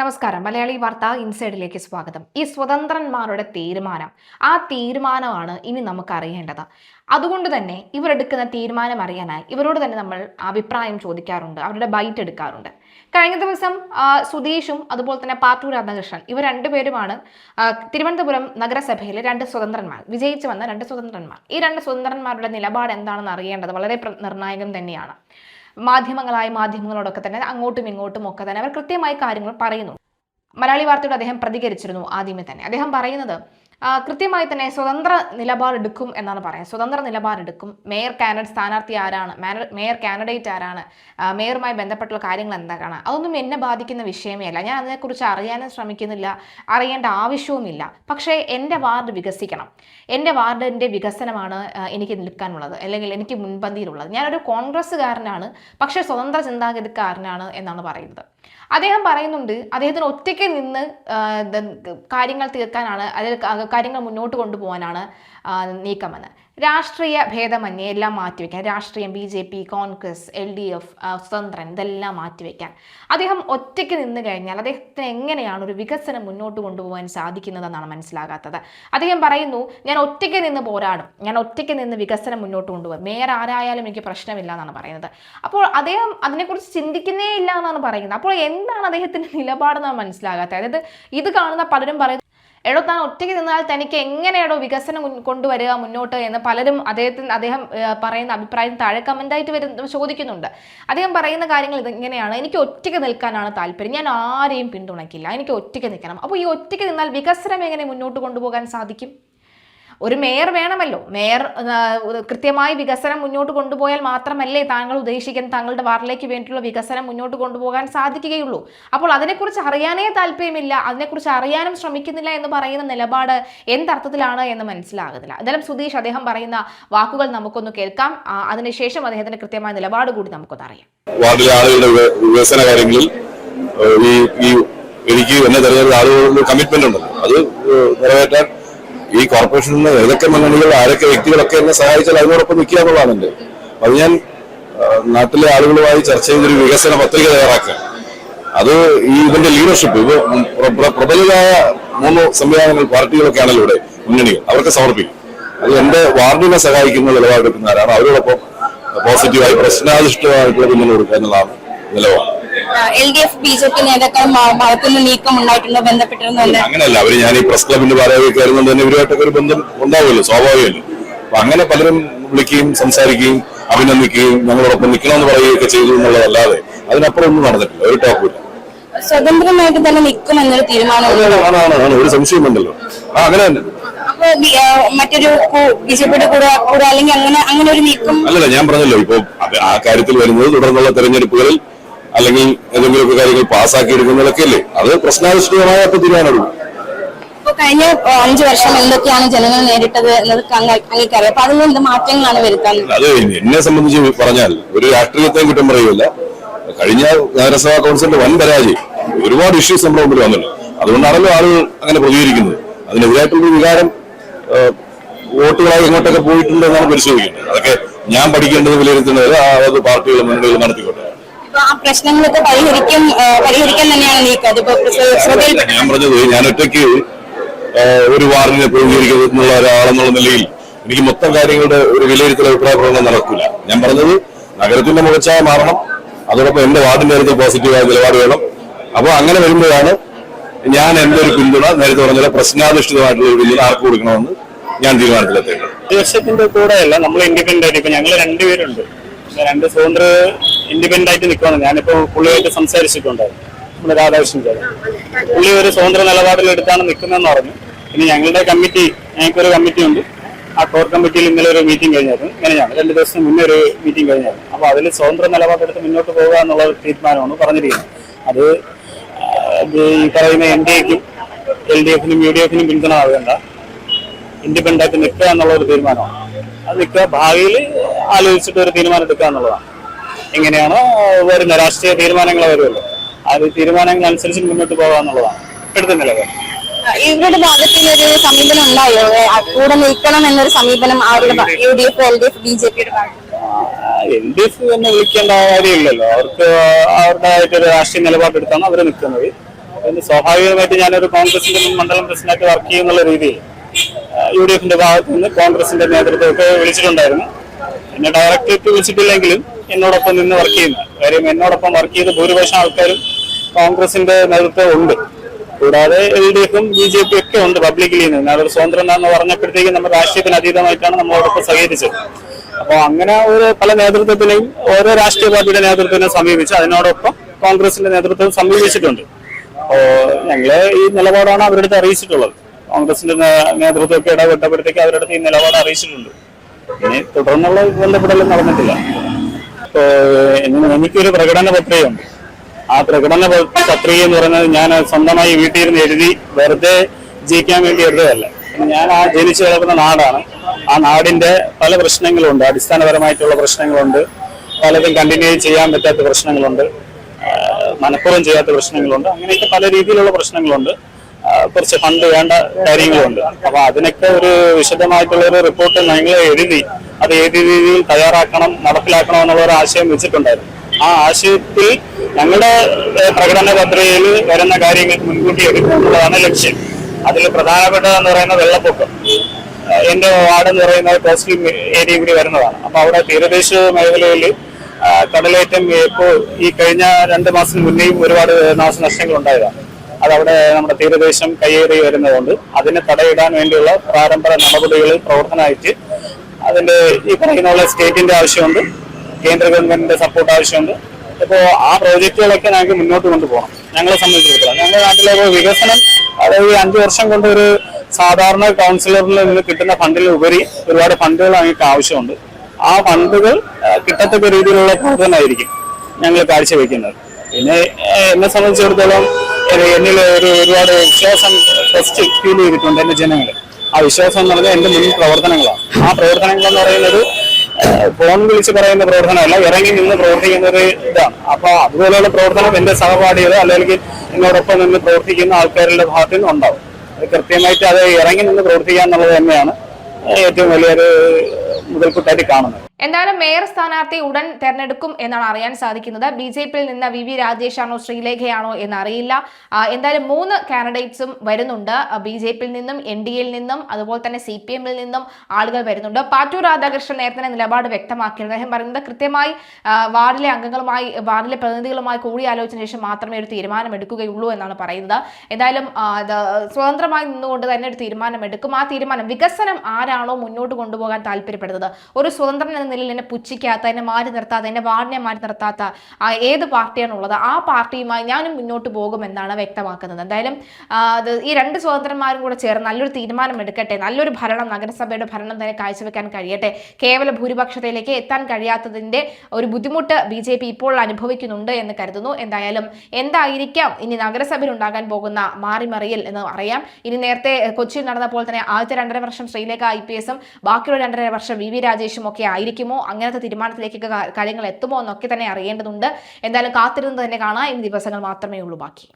നമസ്കാരം. മലയാളി വാർത്ത ഇൻസൈഡിലേക്ക് സ്വാഗതം. ഈ സ്വതന്ത്രന്മാരുടെ തീരുമാനം. ആ തീരുമാനമാണ് ഇനി നമുക്ക് അറിയേണ്ടത്. അതുകൊണ്ട് തന്നെ ഇവരെടുക്കുന്ന തീരുമാനം അറിയാനായി ഇവരോട് തന്നെ നമ്മൾ അഭിപ്രായം ചോദിക്കാറുണ്ട്. അവരുടെ ബൈറ്റ് എടുക്കാറുണ്ട്. കഴിഞ്ഞ ദിവസം സുധീഷും അതുപോലെ തന്നെ പാട്ടൂർ രാധാകൃഷ്ണൻ ഇവർ രണ്ടുപേരുമാണ് തിരുവനന്തപുരം നഗരസഭയിലെ രണ്ട് സ്വതന്ത്രന്മാർ വിജയിച്ചു വന്ന രണ്ട് സ്വതന്ത്രന്മാർ. ഈ രണ്ട് സ്വതന്ത്രന്മാരുടെ നിലപാട് എന്താണെന്ന് അറിയേണ്ടത് വളരെ നിർണായകം തന്നെയാണ്. മാധ്യമങ്ങളായ മാധ്യമങ്ങളോടൊക്കെ തന്നെ അങ്ങോട്ടും ഇങ്ങോട്ടും ഒക്കെ തന്നെ അവർ കൃത്യമായി കാര്യങ്ങൾ പറയുന്നു മലയാളി വാർത്തയോട് അദ്ദേഹം പ്രതികരിച്ചിരുന്നു ആദ്യമേ തന്നെ. അദ്ദേഹം പറയുന്നത് കൃത്യമായി തന്നെ സ്വതന്ത്ര നിലപാടെടുക്കും എന്നാണ് പറയുന്നത്. സ്വതന്ത്ര നിലപാടെടുക്കും. മേയർ കാൻഡിഡേറ്റ് സ്ഥാനാർത്ഥി ആരാണ്? മേയർ കാൻഡിഡേറ്റ് ആരാണ്? മേയറുമായി ബന്ധപ്പെട്ടുള്ള കാര്യങ്ങൾ എന്തൊക്കെയാണ്? അതൊന്നും എന്നെ ബാധിക്കുന്ന വിഷയമേ അല്ല. ഞാൻ അതിനെക്കുറിച്ച് അറിയാനും ശ്രമിക്കുന്നില്ല. അറിയേണ്ട ആവശ്യവുമില്ല. പക്ഷേ എന്റെ വാർഡ് വികസിക്കണം. എന്റെ വാർഡിന്റെ വികസനമാണ് എനിക്ക് നിൽക്കാനുള്ളത്. അല്ലെങ്കിൽ എനിക്ക് മുൻപന്തിയിലുള്ളത്. ഞാനൊരു കോൺഗ്രസ്സുകാരനാണ്. പക്ഷേ സ്വതന്ത്ര ചിന്താഗതിക്കാരനാണ് എന്നാണ് പറയുന്നത്. അദ്ദേഹം പറയുന്നുണ്ട് അദ്ദേഹത്തിന് ഒറ്റയ്ക്ക് നിന്ന് കാര്യങ്ങൾ തീർക്കാനാണ് അതിൽ കാര്യങ്ങൾ മുന്നോട്ട് കൊണ്ടുപോകാനാണ് നീക്കമെന്ന്. രാഷ്ട്രീയ ഭേദമന്യേ എല്ലാം മാറ്റിവെക്കാൻ രാഷ്ട്രീയം B J P Congress L D F സ്വതന്ത്രൻ ഇതെല്ലാം മാറ്റിവെക്കാൻ. അദ്ദേഹം ഒറ്റയ്ക്ക് നിന്ന് കഴിഞ്ഞാൽ അദ്ദേഹത്തിന് എങ്ങനെയാണ് ഒരു വികസനം മുന്നോട്ട് കൊണ്ടുപോകാൻ സാധിക്കുന്നതെന്നാണ് മനസ്സിലാകാത്തത്. അദ്ദേഹം പറയുന്നു ഞാൻ ഒറ്റയ്ക്ക് നിന്ന് പോരാടും. ഞാൻ ഒറ്റയ്ക്ക് നിന്ന് വികസനം മുന്നോട്ട് കൊണ്ടുപോകും. മേയർ ആരായാലും എനിക്ക് പ്രശ്നമില്ല എന്നാണ് പറയുന്നത്. അപ്പോൾ അദ്ദേഹം അതിനെക്കുറിച്ച് ചിന്തിക്കുന്നേ ഇല്ല എന്നാണ് പറയുന്നത്. അപ്പോൾ എന്താണ് അദ്ദേഹത്തിന്റെ നിലപാടെന്നാണ് മനസ്സിലാകാത്തത്? അതായത് ഇത് കാണുന്ന പലരും പറയും എടോ താൻ ഒറ്റയ്ക്ക് നിന്നാൽ തനിക്ക് എങ്ങനെയാണോ വികസനം കൊണ്ടുവരിക മുന്നോട്ട് എന്ന് പലരും അദ്ദേഹത്തിന് അദ്ദേഹം പറയുന്ന അഭിപ്രായം താഴെ കമന്റായിട്ട് വരുന്ന ചോദിക്കുന്നുണ്ട്. അദ്ദേഹം പറയുന്ന കാര്യങ്ങൾ ഇത് ഇങ്ങനെയാണ് എനിക്ക് ഒറ്റയ്ക്ക് നിൽക്കാനാണ് താല്പര്യം. ഞാൻ ആരെയും പിന്തുണയ്ക്കില്ല. എനിക്ക് ഒറ്റയ്ക്ക് നിൽക്കണം. അപ്പോൾ ഈ ഒറ്റയ്ക്ക് നിന്നാൽ വികസനം എങ്ങനെ മുന്നോട്ട് കൊണ്ടുപോകാൻ സാധിക്കും? ഒരു മേയർ വേണമല്ലോ. മേയർ കൃത്യമായി വികസനം മുന്നോട്ട് കൊണ്ടുപോയാൽ മാത്രമല്ലേ താങ്കൾ ഉദ്ദേശിക്കുന്ന താങ്കളുടെ വാർഡിലേക്ക് വേണ്ടിയിട്ടുള്ള വികസനം മുന്നോട്ട് കൊണ്ടുപോകാൻ സാധിക്കുകയുള്ളൂ. അപ്പോൾ അതിനെക്കുറിച്ച് അറിയാനേ താല്പര്യമില്ല. അതിനെക്കുറിച്ച് അറിയാനും ശ്രമിക്കുന്നില്ല എന്ന് പറയുന്ന നിലപാട് എന്തർത്ഥത്തിലാണ് എന്ന് മനസ്സിലാകുന്നില്ല. എന്തായാലും സുധീഷ് അദ്ദേഹം പറയുന്ന വാക്കുകൾ നമുക്കൊന്ന് കേൾക്കാം. അതിനുശേഷം അദ്ദേഹത്തിന്റെ കൃത്യമായ നിലപാട് കൂടി നമുക്കൊന്ന് അറിയാം. വാർഡിലെ ആളുകളുടെ വികസന കാര്യങ്ങളിൽ ഈ എനിക്ക് എന്നെ തെരഞ്ഞെടുത്ത ആളുകളുടെ കമ്മിറ്റ്മെന്റ് ഉണ്ടല്ലോ. അത് നിറവേറ്റാൻ ഈ കോർപ്പറേഷനിൽ ഏതൊക്കെ മുന്നണികൾ ആരൊക്കെ വ്യക്തികളൊക്കെ എന്നെ സഹായിച്ചാൽ അതിനോടൊപ്പം നിൽക്കുക എന്നുള്ളതാണ് എന്റെ അത് ഞാൻ നാട്ടിലെ ആളുകളുമായി ചർച്ച ചെയ്തൊരു വികസന പത്രിക തയ്യാറാക്കുക. അത് ഈ ഇതിന്റെ ലീഡർഷിപ്പ് ഇത് പ്ര- പ്ര- പ്രബലരായ മൂന്ന് സംവിധാനങ്ങൾ പാർട്ടികളൊക്കെ ആണല്ലോ ഇവിടെ മുന്നണികൾ. അവർക്ക് സമർപ്പിക്കും. അത് എന്റെ വാർഡിനെ സഹായിക്കുന്ന നിലപാടെടുക്കുന്ന ആരാണ് അവരോടൊപ്പം പോസിറ്റീവായി പ്രശ്നാധിഷ്ഠിതമായിട്ടുള്ള പിന്തുണ കൊടുക്കുക എന്നുള്ളതാണ് നിലപാട്. L D F B J P നേതാക്കൾ ഭാഗത്തുനിന്ന് നീക്കം ഉണ്ടായിട്ടുണ്ടോ ബന്ധപ്പെട്ടിരുന്നു അങ്ങനെയല്ല അവർ ഞാൻ ഈ പ്രസ് ക്ലബിന്റെ ഭാരവാഹിയൊക്കെ കയറുന്നുണ്ട് തന്നെ ഇവരുമായിട്ടൊക്കെ ഒരു ബന്ധം ഉണ്ടാവുമല്ലോ സ്വാഭാവികമല്ലോ? അപ്പൊ അങ്ങനെ പലരും വിളിക്കുകയും സംസാരിക്കുകയും അഭിനന്ദിക്കുകയും ഞങ്ങളോടൊപ്പം നിൽക്കണമെന്ന് പറയുകയൊക്കെ ചെയ്തു എന്നുള്ളതല്ലാതെ അതിനപ്പുറം ഒന്നും നടന്നിട്ടില്ല ഒരു ടോപ്പില്ല സ്വതന്ത്രമായിട്ട് തന്നെ നിൽക്കുമെന്നൊരു തീരുമാനം ഒരു സംശയമുണ്ടല്ലോ ആ അങ്ങനെ തന്നെ. അപ്പൊ മറ്റൊരു ബി ജെ പിയുടെ കൂടെ കൂടെ അല്ലെങ്കിൽ അങ്ങനെ അങ്ങനെ ഒരു നീക്കം അല്ലല്ല ഞാൻ പറഞ്ഞല്ലോ ഇപ്പൊ ആ കാര്യത്തിൽ വരുന്നത് തുടർന്നുള്ള തെരഞ്ഞെടുപ്പുകളിൽ അല്ലെങ്കിൽ എന്തെങ്കിലുമൊക്കെ കാര്യങ്ങൾ പാസ്സാക്കി എടുക്കുന്നതൊക്കെ അല്ലേ അത് പ്രശ്നാധിഷ്ഠിതമായ അപ്പൊ തീരുമാനമുള്ളൂ കഴിഞ്ഞ അഞ്ചു വർഷം എന്തൊക്കെയാണ് ജനങ്ങൾ നേരിട്ടത് എന്നത് അങ്ങേക്കറിയാം. അപ്പൊ അതിൽ എന്ത് മാറ്റങ്ങളാണ് വരുത്താൻ അത് എന്നെ സംബന്ധിച്ച് പറഞ്ഞാൽ ഒരു രാഷ്ട്രീയത്തെ കുറ്റം പറയുകയില്ല. കഴിഞ്ഞ നഗരസഭാ കൗൺസിലിന്റെ വൻ പരാജയം. ഒരുപാട് ഇഷ്യൂസ് നമ്മുടെ മുമ്പിൽ വന്നല്ലോ അതുകൊണ്ടാണല്ലോ ആളുകൾ അങ്ങനെ പ്രതികരിക്കുന്നത്. അതിനെതിരായിട്ടുള്ള വികാരം വോട്ടുകളായി എങ്ങോട്ടൊക്കെ പോയിട്ടുണ്ടെന്നാണ് പരിശോധിക്കുന്നത്. അതൊക്കെ ഞാൻ പഠിക്കേണ്ടത് വിലയിരുത്തുന്നത് ആ അത് പാർട്ടികൾ മുന്നണികൾ നടത്തിക്കോട്ടെ. ആ പ്രശ്നങ്ങളൊക്കെ പരിഹരിക്കും ആ, പരിഹരിക്കാൻ തന്നെയാണ് നീക്കം അതിപ്പോ ഞാൻ പറഞ്ഞത് ഞാൻ ഒറ്റയ്ക്ക് ഒരു വാർഡിനെ പ്രതിനിധീകരിക്കുന്ന ഒരാളെന്നുള്ള നിലയിൽ എനിക്ക് മൊത്തം കാര്യങ്ങളുടെ ഒരു വിലയിരുത്തൽ അഭിപ്രായ പ്രകടനം നടക്കില്ല ഞാൻ പറഞ്ഞത് നഗരത്തിന്റെ മുഖച്ഛായ മാറണം. അതോടൊപ്പം എന്റെ വാർഡിന്റെ കാര്യത്തിൽ പോസിറ്റീവായ നിലപാട് വേണം. അപ്പോൾ അങ്ങനെ വരുമ്പോഴാണ് ഞാൻ എന്റെ ഒരു പിന്തുണ നേരത്തെ പറഞ്ഞ പ്രശ്നാധിഷ്ഠിതമായിട്ടുള്ള ഒരു പിന്തുണ ആർക്ക് കൊടുക്കണമെന്ന് ഞാൻ തീരുമാനത്തിലെത്തേണ്ടത് പ്രതിപക്ഷത്തിന്റെ കൂടെ അല്ല നമ്മൾ ഇൻഡിപെൻഡന്റ് ആയിട്ട് ഇപ്പൊ ഞങ്ങൾ രണ്ടുപേരുണ്ട് രണ്ട് സ്വതന്ത്ര ഇൻഡിപെൻഡന്റ് ആയിട്ട് നിൽക്കുകയാണ് ഞാനിപ്പോ പുള്ളിയായിട്ട് സംസാരിച്ചിട്ടുണ്ടായിരുന്നു. നമ്മുടെ രാധാകൃഷ്ണൻ ചേട്ടൻ. പുള്ളി ഒരു സ്വതന്ത്ര നിലപാടിലെടുത്താണ് നിൽക്കുന്നതെന്ന് പറഞ്ഞു. പിന്നെ ഞങ്ങളുടെ കമ്മിറ്റി ഞങ്ങൾക്കൊരു കമ്മിറ്റി ഉണ്ട് ആ കോർ കമ്മിറ്റിയിൽ ഇന്നലെ ഒരു മീറ്റിംഗ് കഴിഞ്ഞായിരുന്നു. ഇങ്ങനെയാണ്. രണ്ട് ദിവസം മുന്നേ ഒരു മീറ്റിംഗ് കഴിഞ്ഞായിരുന്നു. അപ്പൊ അതിൽ സ്വതന്ത്ര നിലപാടെടുത്ത് മുന്നോട്ട് പോകുക എന്നുള്ള ഒരു തീരുമാനമാണ് പറഞ്ഞിരിക്കുന്നത്. അത് ഈ പറയുന്ന എൻ ഡി എക്കും എൽ ഡി എഫിനും യു ഡി എഫിനും പിന്തുണ ആകേണ്ട ഇൻഡിപെൻഡന്റ് ആയിട്ട് നിൽക്കുക എന്നുള്ള ഒരു തീരുമാനമാണ്. അത് നിൽക്കുക. ഭാവിയിൽ ആലോചിച്ചിട്ട് ഒരു തീരുമാനം എടുക്കുക എന്നുള്ളതാണ്. എങ്ങനെയാണോ വരുന്ന രാഷ്ട്രീയ തീരുമാനങ്ങൾ വരുമല്ലോ ആ ഒരു തീരുമാനങ്ങൾ അനുസരിച്ച് മുന്നോട്ട് പോകാന്നുള്ളതാണ്. എടുത്ത നിലപാട്. ഇവരുടെ ഭാഗത്തിൽ ഒരു സമീപനം ഉണ്ടായോ? കൂടെ നിൽക്കണം എന്നൊരു സമീപനം അവരുടെ U D F L D F B J പിയുടെ ഭാഗത്ത് എൽ ഡി എഫ് തന്നെ വിളിക്കേണ്ട കാര്യമില്ലല്ലോ. അവർക്ക് അവരുടേതായിട്ടൊരു രാഷ്ട്രീയ നിലപാടെടുത്താണ് അവർ നിൽക്കുന്നത്. പിന്നെ സ്വാഭാവികമായിട്ട് ഞാനൊരു കോൺഗ്രസിന്റെ മണ്ഡലം പ്രസിഡന്റായിട്ട് വർക്ക് ചെയ്യുന്നുള്ള രീതിയിൽ യു ഡി എഫിന്റെ ഭാഗത്ത് നിന്ന് കോൺഗ്രസിന്റെ നേതൃത്വമൊക്കെ വിളിച്ചിട്ടുണ്ടായിരുന്നു. എന്നെ ഡയറക്റ്റ് വിളിച്ചിട്ടില്ലെങ്കിലും എന്നോടൊപ്പം നിന്ന് വർക്ക് ചെയ്യുന്ന. കാര്യം എന്നോടൊപ്പം വർക്ക് ചെയ്ത ഭൂരിപക്ഷം ആൾക്കാരും കോൺഗ്രസിന്റെ നേതൃത്വം ഉണ്ട്. കൂടാതെ എൽ ഡി എഫും ബി ജെ പി ഒക്കെ ഉണ്ട് പബ്ലിക്കിൽ നിന്ന്. അതൊരു സ്വതന്ത്രം എന്ന് പറഞ്ഞപ്പോഴത്തേക്കും നമ്മൾ രാഷ്ട്രീയത്തിന് അതീതമായിട്ടാണ് നമ്മളോടൊപ്പം സഹകരിച്ചത്. അപ്പോൾ അങ്ങനെ ഒരു പല നേതൃത്വത്തിനെയും ഓരോ രാഷ്ട്രീയ പാർട്ടിയുടെ നേതൃത്വത്തിനെ സമീപിച്ച് അതിനോടൊപ്പം കോൺഗ്രസിന്റെ നേതൃത്വം സമീപിച്ചിട്ടുണ്ട്. അപ്പോ ഞങ്ങൾ ഈ നിലപാടാണ് അവരുടെ അറിയിച്ചിട്ടുള്ളത്. കോൺഗ്രസിന്റെ നേതൃത്വമൊക്കെ ഇടപെട്ടപ്പോഴത്തേക്ക് അവരുടെ ഈ നിലപാട് അറിയിച്ചിട്ടുണ്ട്. ഇനി തുടർന്നുള്ള ബന്ധപ്പെടലും നടന്നിട്ടില്ല. എനിക്കൊരു പ്രകടന പത്രികയുണ്ട്. ആ പ്രകടന പത്രിക എന്ന് പറയുന്നത് ഞാൻ സ്വന്തമായി വീട്ടിൽ ഇരുന്ന് എഴുതി വെറുതെ ജയിക്കാൻ വേണ്ടി എഴുതുകയല്ല. ഞാൻ ആ ജനിച്ചു കിടക്കുന്ന നാടാണ്. ആ നാടിന്റെ പല പ്രശ്നങ്ങളുണ്ട്. അടിസ്ഥാനപരമായിട്ടുള്ള പ്രശ്നങ്ങളുണ്ട്. പലതും കണ്ടിന്യൂ ചെയ്യാൻ പറ്റാത്ത പ്രശ്നങ്ങളുണ്ട്. മനഃപൂർവം ചെയ്യാത്ത പ്രശ്നങ്ങളുണ്ട്. അങ്ങനെയൊക്കെ പല രീതിയിലുള്ള പ്രശ്നങ്ങളുണ്ട്. കുറച്ച് ഫണ്ട് വേണ്ട കാര്യങ്ങളുണ്ട്. അപ്പൊ അതിനൊക്കെ ഒരു വിശദമായിട്ടുള്ള ഒരു റിപ്പോർട്ട് ഞങ്ങൾ എഴുതി അത് ഏത് രീതിയിൽ തയ്യാറാക്കണം നടപ്പിലാക്കണം എന്നുള്ള ഒരു ആശയം വെച്ചിട്ടുണ്ടായിരുന്നു. ആ ആശയത്തിൽ ഞങ്ങളുടെ പ്രകടന പത്രികയിൽ വരുന്ന കാര്യങ്ങൾ മുൻകൂട്ടി എടുക്കുക എന്നുള്ളതാണ് ലക്ഷ്യം. അതിൽ പ്രധാനപ്പെട്ടതെന്ന് പറയുന്ന വെള്ളപ്പൊക്കം. എന്റെ വാർഡ് എന്ന് പറയുന്നത് കോസ്റ്റൽ ഏരിയ കൂടി വരുന്നതാണ്. അപ്പൊ അവിടെ തീരദേശ മേഖലയിൽ കടലേറ്റം ഇപ്പോൾ ഈ കഴിഞ്ഞ രണ്ട് മാസം മുന്നേയും ഒരുപാട് നാശനഷ്ടങ്ങൾ ഉണ്ടായതാണ് അതവിടെ നമ്മുടെ തീരദേശം കയ്യേറി വരുന്നതുകൊണ്ട് അതിനെ തടയിടാൻ വേണ്ടിയുള്ള പ്രാരംഭ നടപടികൾ പ്രവർത്തനമായിട്ട് അതിന്റെ ഈ പറയുന്ന പോലെ സ്റ്റേറ്റിന്റെ ആവശ്യമുണ്ട് കേന്ദ്ര ഗവൺമെന്റിന്റെ സപ്പോർട്ട് ആവശ്യമുണ്ട്. ഇപ്പോൾ ആ പ്രോജക്റ്റുകളൊക്കെ ഞങ്ങൾക്ക് മുന്നോട്ട് കൊണ്ടുപോകണം. ഞങ്ങളെ സംബന്ധിച്ചിടത്തോളം. ഞങ്ങളുടെ നാട്ടിലെ വികസനം അതായത് അഞ്ചു വർഷം കൊണ്ട് ഒരു സാധാരണ കൗൺസിലറിൽ നിന്ന് കിട്ടുന്ന ഫണ്ടിൽ ഉപരി ഒരുപാട് ഫണ്ടുകൾ ഞങ്ങൾക്ക് ആവശ്യമുണ്ട്. ആ ഫണ്ടുകൾ കിട്ടത്തക്ക രീതിയിലുള്ള പ്രവർത്തനമായിരിക്കും ഞങ്ങൾ കാഴ്ചവെക്കുന്നത്. പിന്നെ എന്നെ സംബന്ധിച്ചിടത്തോളം എന്നിൽ ഒരു ഒരുപാട് വിശ്വാസം ഫസ്റ്റ് ഫീൽ ചെയ്തിട്ടുണ്ട് എന്റെ ജനങ്ങൾ ആ വിശ്വാസം എന്ന് പറഞ്ഞാൽ എന്റെ മുൻ പ്രവർത്തനങ്ങളാണ്. ആ പ്രവർത്തനങ്ങൾ എന്ന് പറയുന്നത് ഫോൺ വിളിച്ച് പറയുന്ന പ്രവർത്തനമല്ല ഇറങ്ങി നിന്ന് പ്രവർത്തിക്കുന്ന ഒരു ഇതാണ്. അപ്പൊ അതുപോലെയുള്ള പ്രവർത്തനം എന്റെ സഹപാഠികൾ അല്ലെങ്കിൽ എന്നോടൊപ്പം നിന്ന് പ്രവർത്തിക്കുന്ന ആൾക്കാരുടെ ഭാഗത്തു നിന്ന് ഉണ്ടാവും. കൃത്യമായിട്ട് അത് ഇറങ്ങി നിന്ന് പ്രവർത്തിക്കുക എന്നുള്ളത് തന്നെയാണ് ഏറ്റവും വലിയൊരു മുതൽക്കൂട്ടായിട്ട് കാണുന്നത്. എന്തായാലും മേയർ സ്ഥാനാർത്ഥി ഉടൻ തെരഞ്ഞെടുക്കും എന്നാണ് അറിയാൻ സാധിക്കുന്നത്. ബി ജെ പിയിൽ നിന്ന് വി വി രാജേഷാണോ ശ്രീലേഖയാണോ എന്നറിയില്ല. എന്തായാലും മൂന്ന് കാൻഡിഡേറ്റ്സും വരുന്നുണ്ട്. ബി ജെ പിയിൽ നിന്നും എൻ ഡി എയിൽ നിന്നും അതുപോലെ തന്നെ സി പി എമ്മിൽ നിന്നും ആളുകൾ വരുന്നുണ്ട്. പാറ്റൂർ രാധാകൃഷ്ണൻ നേരത്തെ നിലപാട് വ്യക്തമാക്കിയിരുന്നു. അദ്ദേഹം പറയുന്നത് കൃത്യമായി വാർഡിലെ അംഗങ്ങളുമായി വാർഡിലെ പ്രതിനിധികളുമായി കൂടിയാലോചന ശേഷം മാത്രമേ ഒരു തീരുമാനം എടുക്കുകയുള്ളൂ എന്നാണ് പറയുന്നത്. എന്തായാലും സ്വതന്ത്രമായി നിന്നുകൊണ്ട് തന്നെ ഒരു തീരുമാനം എടുക്കും ആ തീരുമാനം വികസനം ആരാണോ മുന്നോട്ട് കൊണ്ടുപോകാൻ താല്പര്യപ്പെടുന്നത്? ഒരു സ്വതന്ത്രൻ നിലയിൽ എന്നെ പുച്ഛിക്കാത്ത എന്നെ മാറ്റി നിർത്താത്ത എന്നെ വാർഡിനെ മാറ്റി നിർത്താത്ത ആ, ഏത് പാർട്ടിയാണുള്ളത് ആ പാർട്ടിയുമായി ഞാനും മുന്നോട്ട് പോകുമെന്നാണ് വ്യക്തമാക്കുന്നത്. എന്തായാലും ഈ രണ്ട് സ്വതന്ത്രന്മാരും കൂടെ ചേർന്ന് നല്ലൊരു തീരുമാനം എടുക്കട്ടെ നല്ലൊരു ഭരണം നഗരസഭയുടെ ഭരണം തന്നെ കാഴ്ചവെക്കാൻ കഴിയട്ടെ കേവല ഭൂരിപക്ഷത്തിലേക്ക് എത്താൻ കഴിയാത്തതിന്റെ ഒരു ബുദ്ധിമുട്ട് ബി ജെ പി ഇപ്പോൾ അനുഭവിക്കുന്നുണ്ട് എന്ന് കരുതുന്നു. എന്തായാലും എന്തായിരിക്കാം ഇനി നഗരസഭയിൽ ഉണ്ടാകാൻ പോകുന്ന മാറിമറിയൽ എന്ന് അറിയാം ഇനി നേരത്തെ കൊച്ചിയിൽ പോലെ തന്നെ ആദ്യത്തെ രണ്ടര വർഷം ശ്രീലേഖ ഐ പി എസും ബാക്കിയുള്ള രണ്ടര വർഷം വി വി രാജേഷും ഒക്കെ ആയിരിക്കുമോ അങ്ങനത്തെ തീരുമാനത്തിലേക്കൊക്കെ കാര്യങ്ങൾ എത്തുമോ എന്നൊക്കെ തന്നെ അറിയേണ്ടതുണ്ട്. എന്തായാലും കാത്തിരുന്ന് തന്നെ കാണാം. ഇനി ദിവസങ്ങൾ മാത്രമേ ഉള്ളൂ. ബാക്കി.